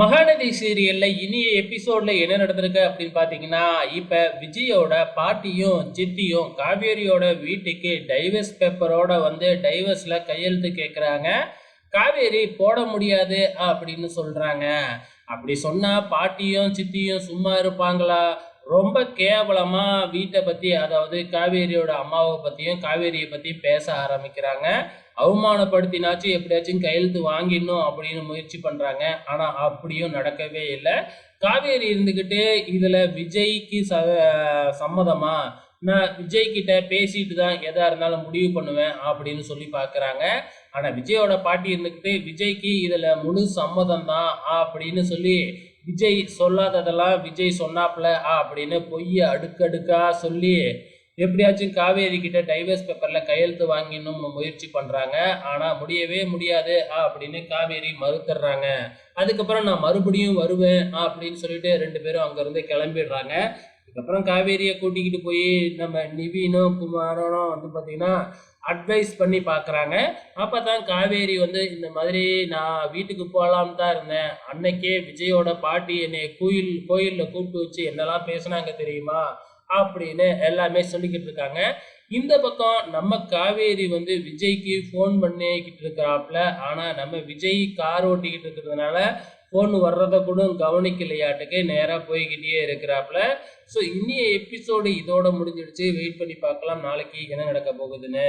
மகாநதி சீரியல்ல இனிய எபிசோட்ல என்ன நடந்திருக்கு அப்படின்னு பாத்தீங்கன்னா இப்ப விஜயோட பாட்டியும் சித்தியும் காவேரியோட வீட்டுக்கு டைவர்ஸ் பேப்பரோட வந்து டைவர்ஸ்ல கையெழுத்து கேட்குறாங்க காவேரி போட முடியாது அப்படின்னு சொல்றாங்க. அப்படி சொன்னா பாட்டியும் சித்தியும் சும்மா இருப்பாங்களா? ரொம்ப கேவலமாக வீட்டை பற்றி அதாவது காவேரியோட அம்மாவை பற்றியும் காவேரியை பற்றியும் பேச ஆரம்பிக்கிறாங்க. அவமானப்படுத்தினாச்சும் எப்படியாச்சும் கையெழுத்து வாங்கிடணும் அப்படின்னு முயற்சி பண்ணுறாங்க ஆனால் அப்படியும் நடக்கவே இல்லை. காவேரி இருந்துக்கிட்டு இதில் விஜய்க்கு ச சம்மதமா? நான் விஜய் கிட்ட பேசிட்டு தான் எதா இருந்தாலும் முடிவு பண்ணுவேன் அப்படின்னு சொல்லி பார்க்குறாங்க ஆனால் விஜயோட பாட்டி இருந்துக்கிட்டு விஜய்க்கு இதில் முழு சம்மதம் தான் அப்படின்னு சொல்லி விஜய் சொல்லாததெல்லாம் விஜய் சொன்னாப்ல அப்படின்னு பொய்ய அடுக்கடுக்கா சொல்லி எப்படியாச்சும் காவேரி கிட்ட டைவர்ஸ் பேப்பர்ல கையெழுத்து வாங்கிடணும்னு முயற்சி பண்றாங்க. ஆனா முடியவே முடியாது அப்படின்னு காவேரி மறுத்துடுறாங்க. அதுக்கப்புறம் நான் மறுபடியும் வருவேன் அப்படின்னு சொல்லிட்டு ரெண்டு பேரும் அங்கிருந்து கிளம்பிடுறாங்க. அதுக்கப்புறம் காவேரியை கூட்டிக்கிட்டு போய் நம்ம நிவீனும் குமாரனும் வந்து பார்த்தீங்கன்னா அட்வைஸ் பண்ணி பார்க்குறாங்க அப்போ தான் காவேரி வந்து இந்த மாதிரி நான் வீட்டுக்கு போகலான்னு தான் இருந்தேன். அன்னைக்கே விஜயோட பாட்டி என்னை கோயில் கோயிலில் கூப்பிட்டு வச்சு என்னெல்லாம் பேசுனாங்க தெரியுமா? அப்படின்னு எல்லாமே சொல்லிக்கிட்டு இருக்காங்க. இந்த பக்கம் நம்ம காவேரி வந்து விஜய்க்கு ஃபோன் பண்ணிக்கிட்டு இருக்கிறாப்புல. ஆனால் நம்ம விஜய் கார் ஓட்டிக்கிட்டு இருக்கிறதுனால ஃபோன் வர்றதை கூட கவனிக்கலையாட்டுக்கு நேராக போய்கிட்டே இருக்கிறாப்புல. ஸோ இன்னிய எபிசோடு இதோட முடிஞ்சிடுச்சு. வெயிட் பண்ணி பார்க்கலாம். நாளைக்கு என்ன நடக்க போகுதுன்னு.